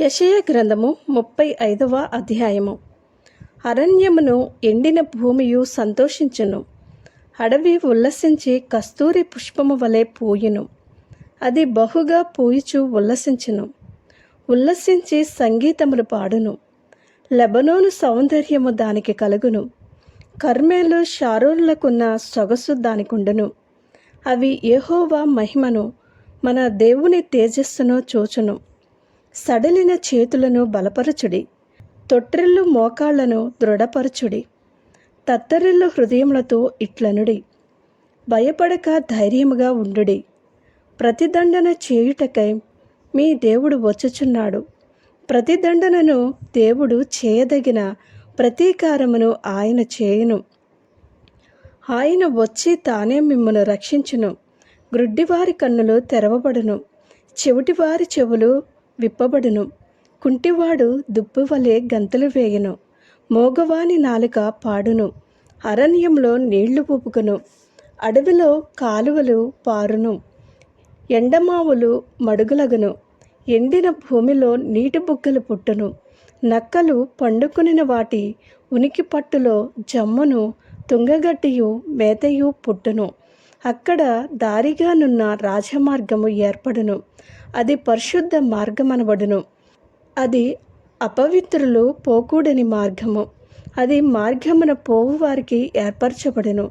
యషయ గ్రంథము ముప్పై ఐదవ అధ్యాయము. అరణ్యమును ఎండిన భూమియు సంతోషించును. అడవి ఉల్లసించి కస్తూరి పుష్పము వలె పూయును. అది బహుగా పూయిచు ఉల్లసించును. ఉల్లసించి సంగీతములు పాడును. లెబనోను సౌందర్యము దానికి కలుగును. కర్మేలు షారోన్లకున్న సొగసు దానికుండును. అవి ఏహోవా మహిమను మన దేవుని తేజస్సును చూచును. సడలిన చేతులను బలపరచుడి. తొట్టిల్లు మోకాళ్ళను దృఢపరచుడి. తత్తరిల్లు హృదయములతో ఇట్లనుడి. భయపడక ధైర్యముగా ఉండుడి. ప్రతిదండన చేయుటకై మీ దేవుడు వచ్చుచున్నాడు. ప్రతిదండనను దేవుడు చేయదగిన ప్రతీకారమును ఆయన చేయును. ఆయన వచ్చి తానే మిమ్మను రక్షించును. గ్రుడ్డివారి కన్నులు తెరవబడును. చెవిటివారి చెవులు విప్పబడును. కుంటివాడు దుప్పు వలె గంతులు వేయను. మోగవాని నాలుక పాడును. అరణ్యంలో నీళ్ళు పూపుకును. అడవిలో కాలువలు పారును. ఎండమావులు మడుగులగును. ఎండిన భూమిలో నీటి బుగ్గలు పుట్టును. నక్కలు పండుకునిన వాటి ఉనికి పట్టులో జమ్మును తుంగగడ్డియు మేతయు పుట్టును. అక్కడ దారిగానున్న రాజమార్గము ఏర్పడును. అది పరిశుద్ధ మార్గమనబడును. అది అపవిత్రులు పోకూడని మార్గము. అది మార్గమున పోవు వారికి ఏర్పరచబడును.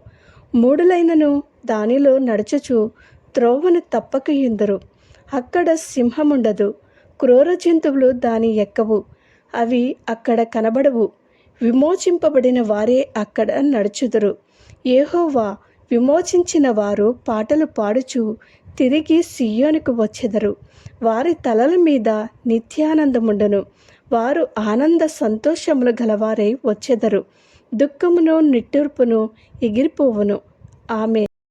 మూడులైనను దానిలో నడచచు త్రోవను తప్పక ఎందరు అక్కడ సింహముండదు. క్రూర జంతువులు దాని ఎక్కవు. అవి అక్కడ కనబడవు. విమోచింపబడిన వారే అక్కడ నడుచుదురు. ఏహోవా విమోచించిన వారు పాటలు పాడుచు తిరిగి సియోనికి వచ్చెదరు. వారి తలల మీద నిత్యానందముండను. వారు ఆనంద సంతోషములు గలవారై వచ్చెదరు. దుఃఖమును నిట్టూర్పును ఎగిరిపోవును. ఆమె